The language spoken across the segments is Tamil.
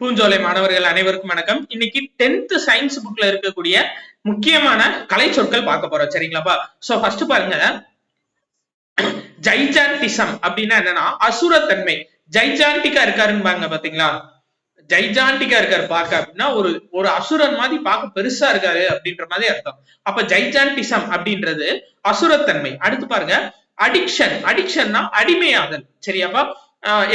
பூஞ்சோலை மாணவர்கள் அனைவருக்கும் வணக்கம். இன்னைக்கு டென்த் சயின்ஸ் புக்ல இருக்கக்கூடிய முக்கியமான கலை சொற்கள் பார்க்க போறோம். சரிங்களாப்பா சோ ஃபர்ஸ்ட் பாருங்க. ஜைஜான்டிசம் அப்படின்னா என்னன்னா அசுரத்தன்மை. ஜைஜான்டிக்கா இருக்காருன்னு பாருங்க பாத்தீங்களா? ஜைஜான்டிக்கா இருக்காரு பார்க்க அப்படின்னா ஒரு ஒரு அசுரன் மாதிரி பார்க்க பெருசா இருக்காரு அப்படின்ற மாதிரி அர்த்தம். அப்ப ஜைஜான்டிசம் அப்படின்றது அசுரத்தன்மை. அடுத்து பாருங்க அடிக்ஷன். அடிக்ஷன்னா அடிமையாதல். சரியாப்பா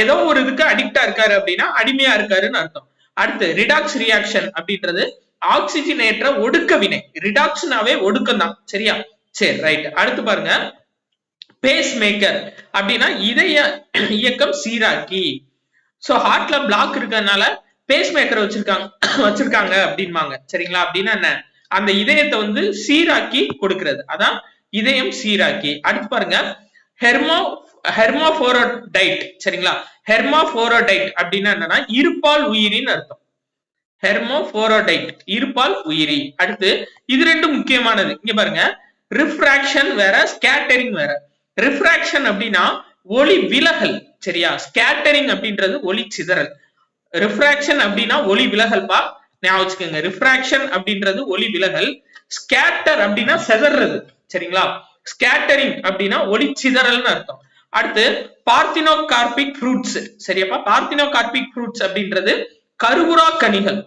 ஏதோ ஒரு இதுக்கு அடிக்டா இருக்காரு அப்படின்னா அடிமையா இருக்காருன்னு அர்த்தம். அடுத்து ரிடாக்ஸ் ரியாக்ஷன் அப்படின்றது ஆக்சிஜனேற்ற ஒடுக்க வினை. ரிடாக்ஷனாவே ஒடுக்கம் தான் சரியா? சரி ரைட் அடுத்து பாருங்க. பேஸ் மேக்கர் அப்படின்னா இதய இயக்கம் சீராக்கி. சோ ஹார்ட்ல பிளாக் இருக்கறதுனால பேஸ் மேக்கர் வச்சிருக்காங்க வச்சிருக்காங்க அப்படின்பாங்க. சரிங்களா? அப்படின்னா என்ன? அந்த இதயத்தை வந்து சீராக்கி கொடுக்கிறது. அதான் இதயம் சீராக்கி. அடுத்து பாருங்க. ஹெர்மோ ஹெர்மோபோரோடைட் சரிங்களா? ஹெர்மோபோரோடைட் அப்படின்னா என்னன்னா இருப்பால் உயிரின்னு அர்த்தம். ஹெர்மோபோரோடைட் இருப்பால் உயிரி. அடுத்து இது ரெண்டும் முக்கியமானது. இங்க பாருங்க. ரிஃப்ராக்ஷன் வேற ஸ்கேட்டரிங் வேற. ரிஃப்ராக்ஷன் அப்படின்னா ஒளி விலகல் சரியா? ஸ்கேட்டரிங் அப்படின்றது ஒளி சிதறல். ரிஃப்ராக்ஷன் அப்படின்னா ஒளி விலகல் பா ஞாபகம் வச்சுக்கோங்க. ரிஃப்ராக்ஷன் அப்படின்றது ஒளி விலகல். ஸ்கேட்டர் அப்படின்னா செதறது சரிங்களா? ஸ்கேட்டரிங் அப்படின்னா ஒளி சிதறல்னு அர்த்தம். அடுத்து பார்த்தினோ கார்பிக் ஃப்ரூட்ஸ் சரியாப்பா? பார்த்தினோ கார்பிக் ஃப்ரூட்ஸ் அப்படின்றது கருவுரா கனிகள்.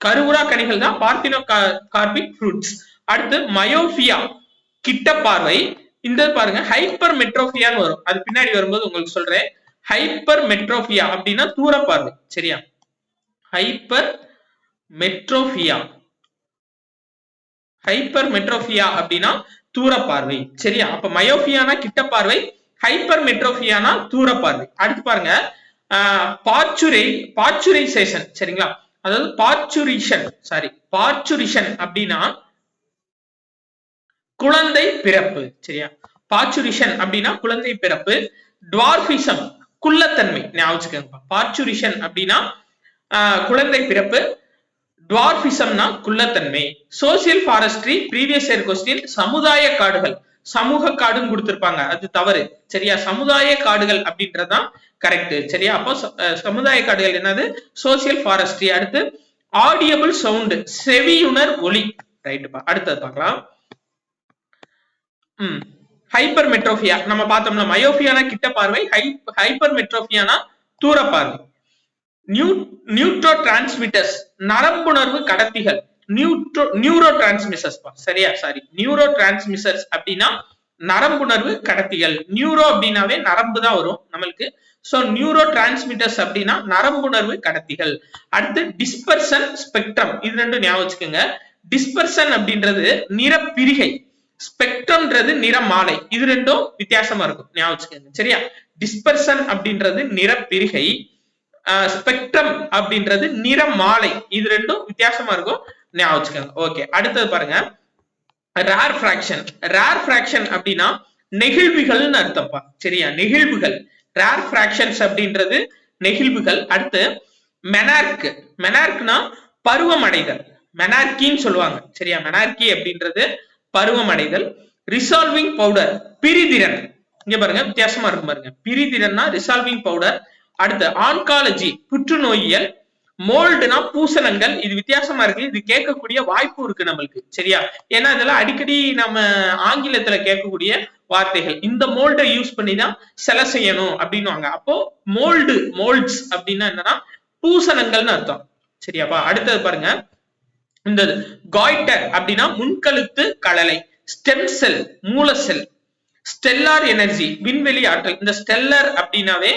கருவுரா கனிகள் தான் பார்த்தினோ கார்பிக் ஃப்ரூட்ஸ் அடுத்து மயோபியா கிட்ட பார்வை. இந்த பாருங்க ஹைப்பர் மெட்ரோபியான்னு வரும். அது பின்னாடி வரும்போது உங்களுக்கு சொல்றேன். ஹைப்பர் மெட்ரோபியா அப்படின்னா தூர பார்வை. சரியா? ஹைப்பர் மெட்ரோபியா ஹைப்பர் மெட்ரோபியா அப்படின்னா தூர பார்வை சரியா? அப்ப மயோபியானா கிட்ட பார்வை ஹைப்பர் மெட்ரோபியானா தூர பார்வை அடுத்து பாருங்க பாச்சுரை பாச்சுரைசேஷன் சரிங்களா அதாவது பாச்சுரிஷன் சாரி பாச்சுரிஷன் அப்படின்னா குழந்தை பிறப்பு சரியா? பாச்சுரிஷன் அப்படின்னா குழந்தை பிறப்பு டுவார்பிசம் குள்ளத்தன்மை ஞாபகம் பார்ச்சுரிஷன் அப்படின்னா குழந்தை பிறப்பு டுவார்பிசம்னா குள்ளத்தன்மை. Social forestry previous year question சமுதாய காடுகள். சமூக காடுன்னு கொடுத்திருப்பாங்க. அது தவறு. சரியா? சமுதாய காடுகள் அப்படின்றதுதான் கரெக்ட் சரியா? அப்போ சமுதாய காடுகள் என்னது? சோசியல் ஃபாரஸ்ட்ரி அடுத்து ஆடியபிள் சவுண்ட் செவியுணர் ஒளி ரைட்டுப்பா அடுத்தது பார்க்கலாம். ம். ஹைப்பர் மெட்ரோஃபியா நம்ம பார்த்தோம்னா மயோபியானா கிட்ட பார்வை ஹைப்பர் மெட்ரோஃபியானா தூர பார்வை நியூ நியூட்ரோ டிரான்ஸ்மிட்டர்ஸ் நரம்புணர்வு கடத்திகள். நியூட்ரோ நியூரோ டிரான்ஸ்மிஷர்ஸ் சரியா? சாரி நியூரோ டிரான்ஸ்மிஷர்ஸ் அப்படின்னா நரம்புணர்வு கடத்திகள். நியூரோ அப்படின்னாவே நரம்பு தான் வரும் நம்மளுக்கு. சோ நியூரோ டிரான்ஸ்மிட்டர்ஸ் அப்படின்னா நரம்புணர்வு கடத்திகள். அடுத்து டிஸ்பர்சன் ஸ்பெக்ட்ரம். இது ரெண்டும் ஞாபகம் வச்சுக்கோங்க. டிஸ்பர்சன் அப்படின்றது நிறப்பிரிகை. ஸ்பெக்ட்ரம்ன்றது நிறமாலை. இது ரெண்டும் வித்தியாசமா இருக்கும். ஞாபகம் வச்சுக்கோங்க. சரியா? டிஸ்பர்சன் அப்படின்றது நிறப்பிரிகை. ஸ்பெக்ட்ரம் அப்படின்றது நிறமாலை இது ரெண்டும் வித்தியாசமா இருக்கும். ஞாபகம் வச்சுக்கோங்க. ஓகே அடுத்தது பாருங்க. ரேர் ஃபிராக்ஷன் ரேர் ஃபிராக்ஷன் அப்படின்னா நெகிழ்வுகள்னு அர்த்தம்ப்பா. சரியா? நெகிழ்வுகள். ரேர் ஃபிராக்ஷன்ஸ் அப்படின்றது நெகிழ்வுகள். அடுத்து மெனார்க் மெனார்க்னா பருவம் அடைதல் மெனார்கின்னு சொல்லுவாங்க. சரியா? மெனார்கி அப்படின்றது பருவம் அடைதல் ரிசால்விங் பவுடர் பிரிதிறன். இங்க பாருங்க வித்தியாசமா இருக்கும் பாருங்க. பிரிதிறன்னா ரிசால்விங் பவுடர் அடுத்து ஆன்காலஜி புற்றுநோயியல் மோல்டுனா பூசணங்கள். இது வித்தியாசமா இருக்கு. இது கேட்கக்கூடிய வாய்ப்பு இருக்கு நம்மளுக்கு. சரியா? ஏன்னா இதெல்லாம் அடிக்கடி நம்ம ஆங்கிலத்துல கேட்கக்கூடிய வார்த்தைகள். இந்த மோல்டை யூஸ் பண்ணி தான் செலை செய்யணும் அப்படின்னுவாங்க. அப்போ மோல்டு மோல்ட்ஸ் அப்படின்னா என்னன்னா பூசணங்கள்னு அர்த்தம். சரியாப்பா அடுத்தது பாருங்க. இந்த காய்டர் அப்படின்னா முன்கழுத்து கலலை ஸ்டெம் செல் மூல செல் ஸ்டெல்லார் எனர்ஜி விண்வெளி ஆற்றல். இந்த ஸ்டெல்லர் அப்படின்னாவே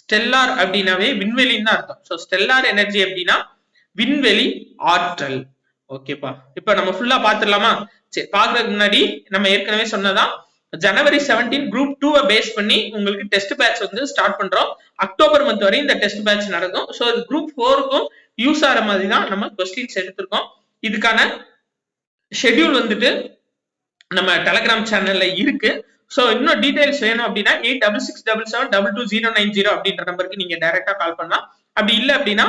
ஸ்டெல்லார் அப்படின்னாவே விண்வெளின்னு தான் அர்த்தம். ஸோ ஸ்டெல்லார் எனர்ஜி அப்படின்னா விண்வெளி ஆற்றல். ஓகேப்பா இப்ப நம்ம ஃபுல்லா பாத்துடலாமா சரி பாக்குறதுக்கு முன்னாடி நம்ம ஏற்கனவே சொன்னதான் ஜனவரி செவன்டீன் குரூப் டூவை பேஸ் பண்ணி உங்களுக்கு டெஸ்ட் பேட்ச் வந்து ஸ்டார்ட் பண்றோம். அக்டோபர் மந்த் வரை இந்த டெஸ்ட் பேட்ச் நடக்கும். ஸோ குரூப் ஃபோருக்கும் யூஸ் ஆகிற மாதிரி தான் நம்ம கொஸ்டின்ஸ் எடுத்திருக்கோம். இதுக்கான ஷெட்யூல் வந்துட்டு நம்ம டெலகிராம் சேனல்ல இருக்கு. ஸோ இன்னும் டீடைல்ஸ் வேணும் அப்படின்னா eight double six double seven double two zero nine zero அப்படின்ற நம்பருக்கு நீங்க டைரக்டா கால் பண்ணலாம். அப்படி இல்லை அப்படின்னா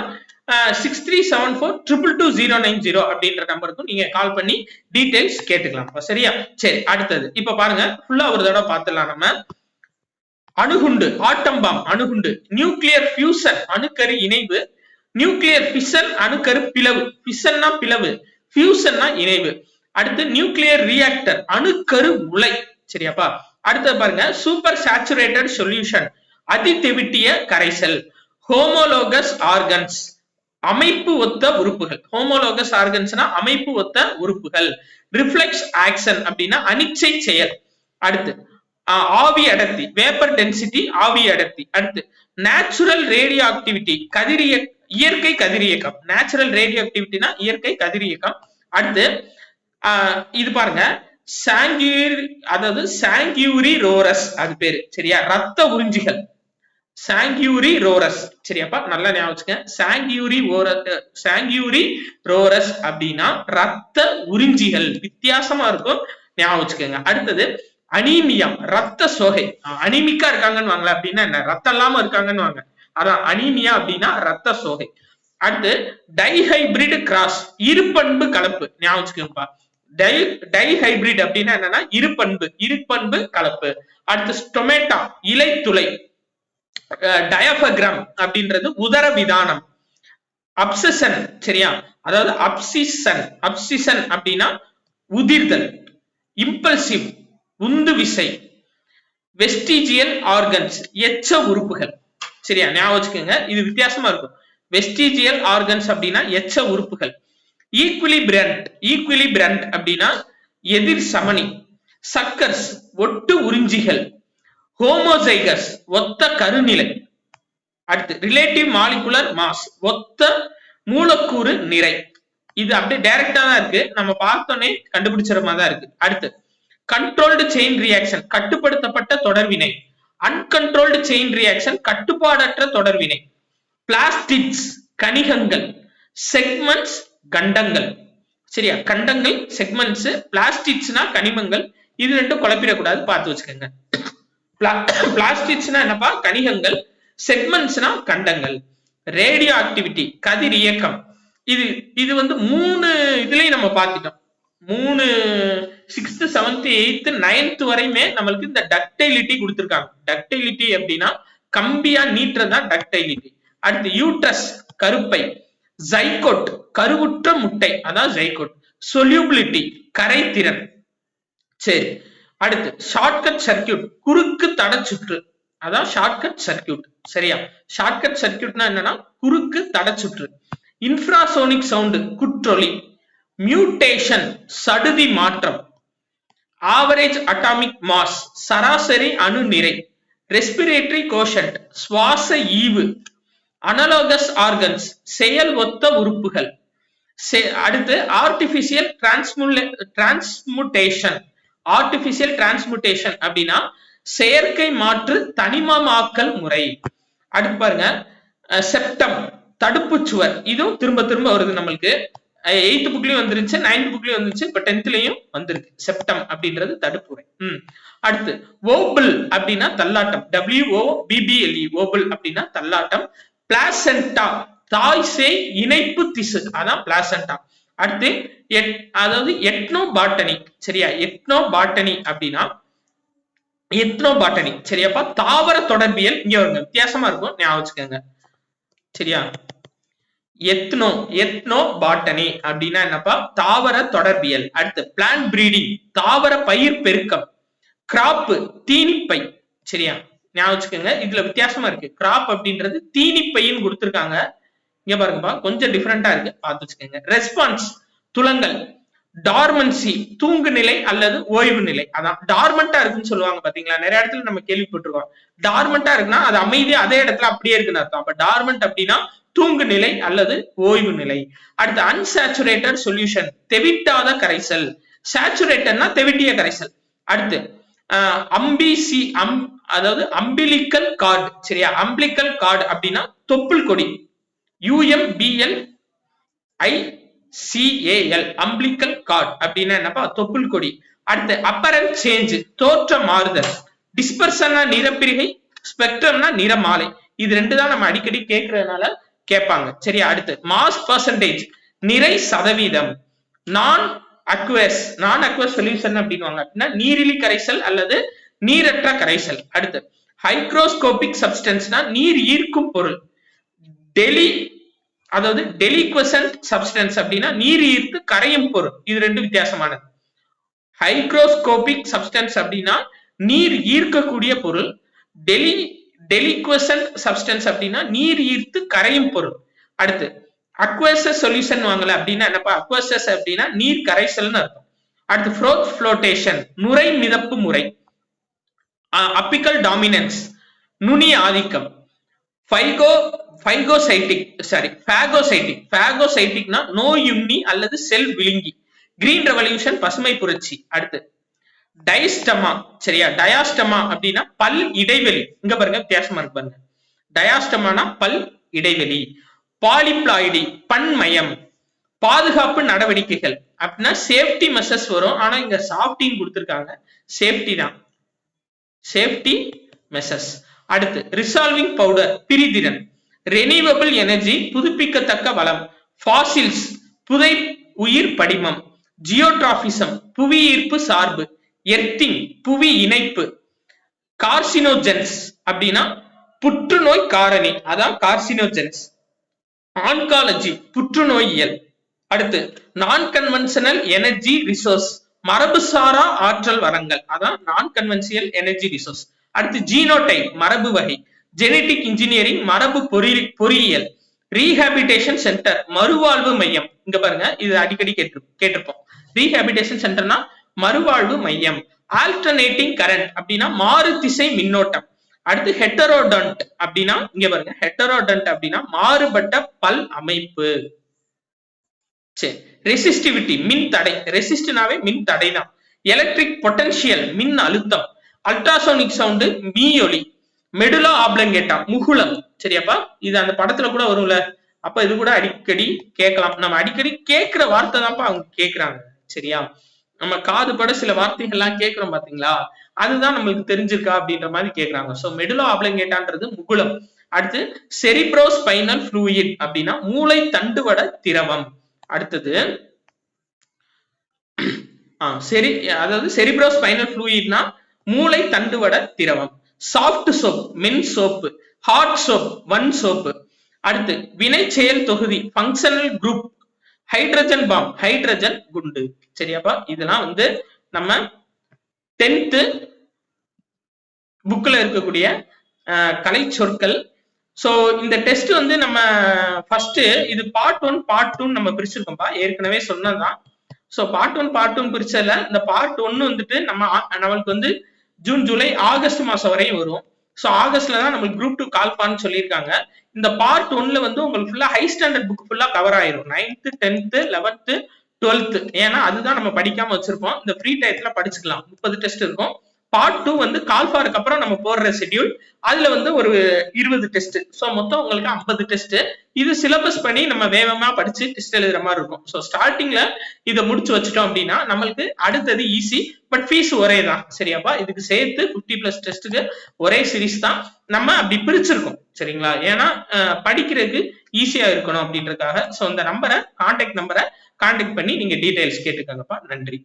six three seven four triple two zero nine zero அப்படின்ற நம்பருக்கும் நீங்க கால் பண்ணி டீடைல்ஸ் கேட்டுக்கலாம். சரியா? சரி அடுத்தது. இப்ப பாருங்க ஃபுல்லா ஒரு தடவை பார்த்துடலாம் நம்ம. அணுகுண்டு ஆட்டம் பாம் அணுகுண்டு நியூக்ளியர் ஃபியூசன் அணுக்கரு இணைவு நியூக்ளியர் பிசன் அணுக்கரு பிளவு. பிசன்னா பிளவு ஃபியூசன்னா இணைவு. அடுத்து நியூக்ளியர் ரியாக்டர் அணுக்கரு உலை சரியாப்பா? அடுத்தது பாருங்க சூப்பர் சேச்சுரேட்டட் சொல்யூஷன் அதி திவிட்டிய கரைசல் ஹோமோலோகஸ் ஆர்கன்ஸ் அமைப்பு ஒத்த உறுப்புகள். ஹோமோலோகஸ் ஆர்கன்ஸ்னா அமைப்பு ஒத்த உறுப்புகள். ரிஃப்ளெக்ஸ் ஆக்சன் அப்படின்னா அனிச்சை செயல். அடுத்து ஆவி அடர்த்தி வேப்பர் டென்சிட்டி ஆவி அடர்த்தி. அடுத்து நேச்சுரல் ரேடியோ ஆக்டிவிட்டி கதிரிய இயற்கை கதிரியக்கம். நேச்சுரல் ரேடியோ ஆக்டிவிட்டினா இயற்கை கதிரியக்கம். அடுத்து இது பாருங்க சாங்கியூரி அதாவது சாங்கியூரி ரோரஸ் அது பேரு. சரியா? ரத்த உறிஞ்சிகள். சாங்கியூரி ரோரஸ் சரியாப்பா? நல்லா ஞாபகம் சாங்கியூரி சாங்கியூரி ரோரஸ் அப்படின்னா ரத்த உறிஞ்சிகள். வித்தியாசமா இருக்கும். ஞாபகம் வச்சுக்கோங்க. அடுத்தது அனீமியம் ரத்த சோகை. அனிமிக்கா இருக்காங்கன்னு வாங்கல. அப்படின்னா என்ன? ரத்தம் இல்லாம இருக்காங்கன்னு வாங்க. அதான் அனீமியா அப்படின்னா ரத்த சோகை. அடுத்து டைஹைபிரிட் கிராஸ் இருபண்பு கலப்பு. ஞாபகம் வச்சுக்கோங்கப்பா. டை டைஹைபிரிட் அப்படின்னா என்னன்னா இருபண்பு இருபண்பு கலப்பு. அடுத்து ஸ்டொமேட்டா இலை துளை டயபகிராம் அப்படின்றது உதர விதானம். அப்சசன் சரியா? அதாவது அப்சிசன் அப்சிசன் அப்படின்னா உதிர்தல் இம்பல்சிவ் உந்து விசை வெஸ்டிஜியல் ஆர்கன்ஸ் எச்ச உறுப்புகள். சரியா? ஞாபகம் வச்சுக்கோங்க இது வித்தியாசமா இருக்கும். வெஸ்டிஜியல் ஆர்கன்ஸ் அப்படின்னா எச்ச உறுப்புகள். ஈக்குவலி பிரண்ட் ஈக்குவலி பிரண்ட் அப்படின்னா எதிர் சமணி சக்கர்ஸ் ஒட்டு உறிஞ்சிகள் ஹோமோசைகஸ் ஒத்த கருநிலை. அடுத்து ரிலேட்டிவ் மாலிகுலர் மாஸ் ஒத்த மூலக்கூறு நிறை. இது அப்படியே டைரக்டா தான் இருக்கு. நம்ம பார்த்தோன்னே கண்டுபிடிச்சிட மாதிரி தான் இருக்கு. அடுத்து கண்ட்ரோல்டு செயின் ரியாக்ஷன் கட்டுப்படுத்தப்பட்ட தொடர்வினை அன்கண்ட்ரோல்டு செயின் ரியாக்ஷன் கட்டுப்பாடற்ற தொடர்வினை பிளாஸ்டிக்ஸ் கணிகங்கள் செக்மெண்ட்ஸ் கண்டங்கள். சரியா? கண்டங்கள் செக்மெண்ட்ஸ் பிளாஸ்டிக்ஸ்னா கனிமங்கள். இது ரெண்டும் குழப்பிடக்கூடாது. பார்த்து வச்சுக்கோங்க. பிளாஸ்டிக்ஸ்னா என்னப்பா? கனிகங்கள். செக்மெண்ட்ஸ்னா கண்டங்கள். ரேடியோ ஆக்டிவிட்டி கதிர் இயக்கம். இது இது வந்து மூணு இதுலயும் நம்ம பார்த்துட்டோம். மூணு சிக்ஸ்த் செவன்த் எயித்து நைன்த் வரையுமே நம்மளுக்கு இந்த டக்டைலிட்டி கொடுத்துருக்காங்க. டக்டைலிட்டி அப்படின்னா கம்பியா நீட்டுறதுதான் டக்டைலிட்டி அடுத்து யூட்ரஸ் கருப்பை. ஜைகோட் கருவுற்ற முட்டை அதான் ஜைகோட் சொல்யூபிலிட்டி கரைத்திறன் சரி அடுத்து ஷார்ட்கட் சர்க்கியூட் குறுக்கு தட சுற்று. அதான் ஷார்ட்கட் சர்க்கியூட் சரியா? ஷார்ட்கட் சர்க்கியூட்னா என்னன்னா குறுக்கு தட சுற்று. இன்ஃப்ராசோனிக் சவுண்டு குற்றொலி. மியூட்டேஷன் சடுதி மாற்றம். ஆவரேஜ் அட்டாமிக் மாஸ் சராசரி அணு நிறை. ரெஸ்பிரேட்டரி கோஷன்ட் சுவாச ஈவு. அனலோகஸ் ஆர்கன்ஸ் செயல் ஒத்த உறுப்புகள். அடுத்து ஆர்டிபிஷியல் டிரான்ஸ்முலே டிரான்ஸ்முட்டேஷன் ஆர்டிபிஷியல் டிரான்ஸ்முட்டேஷன் அப்படின்னா செயற்கை மாற்று தனிமமாக்கல் முறை. அடுத்து பாருங்க செப்டம் தடுப்பு சுவர். இதுவும் திரும்ப திரும்ப வருது நம்மளுக்கு. எயித்து புக்லயும் வந்துருச்சு நைன்த் புக்லயும் வந்துருச்சு இப்ப டென்த்லயும் வந்திருக்கு. செப்டம் அப்படின்றது தடுப்புரை உம் அடுத்து ஓபிள் அப்படின்னா தள்ளாட்டம். டபிள்யூ ஓ பிபிஎல்இ ஓபிள் அப்படின்னா தள்ளாட்டம். பிளாசண்டா தாய் சேய் இணைப்பு திசு. அதான் பிளாசண்டா அடுத்து அதாவது எட்னோ பாட்டனி சரியா? எட்னோ பாட்டனி அப்படின்னா எத்னோ பாட்டனி சரியாப்பா? தாவர தொடர்பியல் இங்க வருங்க. வித்தியாசமா இருக்கும். ஞாபகம் வச்சுக்கோங்க. சரியா? எத்னோ எத்னோ பாட்டனி அப்படின்னா என்னப்பா? தாவர தொடர்பியல். அடுத்து பிளான் பிரீடிங் தாவர பயிர் பெருக்கம். கிராப்பு தீனிப்பை. சரியா? ஞாபகம் வச்சுக்கோங்க. இதுல வித்தியாசமா இருக்கு. கிராப் அப்படின்றது தீனிப்பைன்னு கொடுத்துருக்காங்க. இங்க பாருங்கப்பா கொஞ்சம் டிஃப்ரெண்டா இருக்கு. பார்த்து வச்சுக்கோங்க. ரெஸ்பான்ஸ் துலங்கல் டார்மன்சி தூங்கு நிலை அல்லது ஓய்வு நிலை. அதான் டார்மெண்டா இருக்குன்னு சொல்லுவாங்க பாத்தீங்களா? நிறைய இடத்துல நம்ம கேள்விப்பட்டிருக்கோம். டார்மெண்டா இருக்குன்னா அது அமைதியா அதே இடத்துல அப்படியே இருக்குன்னு அர்த்தம். அப்ப டார்மெண்ட் அப்படின்னா தூங்கு நிலை அல்லது ஓய்வு நிலை. அடுத்து அன்சாச்சுரேட்டட் சொல்யூஷன் தெவிட்டாத கரைசல். சேச்சுரேட்டட்னா தெவிட்டிய கரைசல். அடுத்து அம்பிசி அம் அதாவது அம்பிலிக்கல் கார்டு சரியா? அம்பிலிக்கல் கார்டு அப்படின்னா தொப்புள் கொடி. யூஎம்பிஎல் ஐ சிஏஎல் அம்பிலிக்கல் கார்டு அப்படின்னா என்னப்பா? தொப்புள் கொடி. அடுத்து அப்பரன் சேஞ்ச் தோற்ற மாறுதல். டிஸ்பர்சன்னா நிறப்பிரிகை ஸ்பெக்ட்ரம்னா நிறமாலை. இது ரெண்டு தான் நம்ம அடிக்கடி கேட்கறதுனால கேட்பாங்க. சரியா? அடுத்து மாஸ் பர்சன்டேஜ் நிறை சதவீதம். நான் அக்வஸ் நான் அக்வஸ் சொல்யூஷன் அப்படின்வாங்க அப்படின்னா நீரிலி கரைசல் அல்லது நீரற்ற கரைசல். அடுத்து ஹைக்ரோஸ்கோபிக் சப்ஸ்டன்ஸ்னா நீர் ஈர்க்கும் பொருள். டெலி அதாவது டெலிக்வசன்ட் சப்ஸ்டன்ஸ் அப்படின்னா நீர் ஈர்த்து கரையும் பொருள். இது ரெண்டு வித்தியாசமானது. ஹைக்ரோஸ்கோபிக் சப்ஸ்டன்ஸ் அப்படின்னா நீர் ஈர்க்கக்கூடிய பொருள். டெலி டெலிக்வசன்ட் சப்ஸ்டன்ஸ் அப்படின்னா நீர் ஈர்த்து கரையும் பொருள். அடுத்து அக்வசஸ் சொல்யூஷன் வாங்கல அப்படின்னா என்னப்பா? அக்வசஸ் அப்படின்னா நீர் கரைசல்னு அர்த்தம். அடுத்து ஃப்ரோத் ஃப்ளோட்டேஷன் நுரை மிதப்பு முறை. அப்பிக்கல் டாமினன்ஸ் நுனி ஆதிக்கம். ஃபைகோ ஃபைகோசைட்டிக் சாரி ஃபேகோசைட்டிக் ஃபேகோசைட்டிக்னா நோயுண்ணி அல்லது செல் விழுங்கி. கிரீன் ரெவல்யூஷன் பசுமை புரட்சி அடுத்து. டைஸ்டமா சரியா? டயாஸ்டமா அப்படின்னா பல் இடைவெளி. இங்க பாருங்க வித்தியாசமா இருக்கு பாருங்க. டயாஸ்டமானா பல் இடைவெளி. பாலிப்ளாய்டி பன்மயம். பாதுகாப்பு நடவடிக்கைகள். அப்படின்னா சேஃப்டி மெசர்ஸ் வரும். ஆனா இங்க சாஃப்டின்னு கொடுத்துருக்காங்க. சேஃப்டி தான். சேஃப்டி மெஷர்ஸ் அடுத்து ரிசால்விங் பவுடர் பிரிதிறன். ரெனியூவபிள் எனர்ஜி புதுப்பிக்கத்தக்க வளம். ஃபாசில்ஸ் புதை உயிர் படிமம். ஜியோட்ராபிசம் புவி ஈர்ப்பு சார்பு. எர்த்திங் புவி இணைப்பு. கார்சினோஜென்ஸ் அப்படின்னா புற்றுநோய் காரணி. அதான் கார்சினோஜென்ஸ் ஆன்காலஜி புற்றுநோயியல். அடுத்து நான் கன்வென்ஷனல் எனர்ஜி ரிசோர்ஸ் மரபுசாரா ஆற்றல் வரங்கள். அதான் நான் கன்வென்சியல் எனர்ஜி ரிசோர்ஸ் அடுத்து ஜீனோடைப் மரபு வகை. ஜெனடிக் இன்ஜினியரிங் மரபு பொறி பொறியியல். ரீஹாபிடேஷன் சென்டர் மறுவாழ்வு மையம். இங்க பாருங்க இது அடிக்கடி கேட்டு கேட்டிருப்போம். ரீஹாபிடேஷன் சென்டர்னா மறுவாழ்வு மையம். ஆல்டர்னேட்டிங் கரண்ட் அப்படின்னா மாறு திசை மின்னோட்டம். அடுத்து ஹெட்டரோடன்ட் அப்படின்னா இங்க பாருங்க ஹெட்டரோடன்ட் அப்படின்னா மாறுபட்ட பல் அமைப்பு. சரி ரெசிஸ்டிவிட்டி மின் தடை ரெசிஸ்டினாவே மின் தடைனா எலக்ட்ரிக் பொட்டன்சியல் மின் அழுத்தம். அல்ட்ராசோனிக் சவுண்டு மீயொலி. மெடுலா ஆப்ளங்கேட்டா முகுளம். சரியாப்பா? இது அந்த படத்துல கூட வரும்ல. அப்ப இது கூட அடிக்கடி கேட்கலாம். நம்ம அடிக்கடி கேட்கிற வார்த்தை தான்ப்பா அவங்க கேட்கறாங்க. சரியா? நம்ம காது பட சில வார்த்தைகள்லாம் கேட்கிறோம் பாத்தீங்களா? அதுதான் நம்மளுக்கு தெரிஞ்சிருக்கா அப்படின்ற மாதிரி கேட்கறாங்க. சோ மெடுலா ஆப்ளங்கேட்டான்றது முகுளம். அடுத்து செரிப்ரோ ஸ்பைனல் ஃப்ளூயிட் அப்படின்னா மூளை தண்டுவட திரவம். அடுத்தது செரி அதாவது செரிப்ரோ ஸ்பைனல் ஃப்ளூயிட்னா மூளை தண்டுவட திரவம். சாஃப்ட் சோப் மென் சோப்பு ஹார்ட் சோப் வன் சோப்பு அடுத்து வினை செயல் தொகுதி functional group hydrogen bomb hydrogen குண்டு. சரியாப்பா? இதெல்லாம் வந்து நம்ம டென்த்து புக்ல இருக்கக்கூடிய கலை சொற்கள் ஸோ இந்த டெஸ்ட் வந்து நம்ம ஃபர்ஸ்ட் இது பார்ட் ஒன் பார்ட் டூ நம்ம பிரிச்சிருக்கோம்ப்பா ஏற்கனவே சொன்னதுதான். So part one part two பிரிச்சதுல இந்த பார்ட் ஒன்னு வந்துட்டு நம்ம நம்மளுக்கு வந்து ஜூன் ஜூலை ஆகஸ்ட் மாசம் வரையும் வரும். ஸோ ஆகஸ்ட்ல தான் நம்மளுக்கு குரூப் டூ கால் ஃபார்ம்னு சொல்லியிருக்காங்க. இந்த பார்ட் ஒன்ல வந்து உங்களுக்கு ஃபுல்லா ஹை ஸ்டாண்டர்ட் புக் ஃபுல்லா கவர் ஆயிரும். நைன்த்து டென்த்து லெவன்த்து டுவெல்த்து ஏன்னா அதுதான் நம்ம படிக்காம வச்சிருப்போம். இந்த ஃப்ரீ டயத்துல படிச்சுக்கலாம். முப்பது டெஸ்ட் இருக்கும். பார்ட் டூ வந்து கால்ஃபாருக்கு அப்புறம் நம்ம போடுற ஷெட்யூல் அதுல வந்து ஒரு இருபது டெஸ்ட் ஸோ மொத்தம் உங்களுக்கு ஐம்பது டெஸ்ட் இது சிலபஸ் பண்ணி நம்ம வேகமா படிச்சு டெஸ்ட் எழுதுற மாதிரி இருக்கும். ஸோ ஸ்டார்டிங்ல இதை முடிச்சு வச்சுட்டோம் அப்படின்னா நம்மளுக்கு அடுத்தது ஈஸி பட் ஃபீஸ் ஒரே தான். சரியாப்பா? இதுக்கு சேர்த்து 50 பிளஸ் டெஸ்ட்டுக்கு ஒரே சீரிஸ் தான் நம்ம அப்படி பிரிச்சிருக்கோம். சரிங்களா? ஏன்னா படிக்கிறதுக்கு ஈஸியா இருக்கணும் அப்படின்றதுக்காக. ஸோ இந்த நம்பரை கான்டாக்ட் நம்பரை கான்டாக்ட் பண்ணி நீங்க டீடைல்ஸ் கேட்டுக்கோங்கப்பா. நன்றி.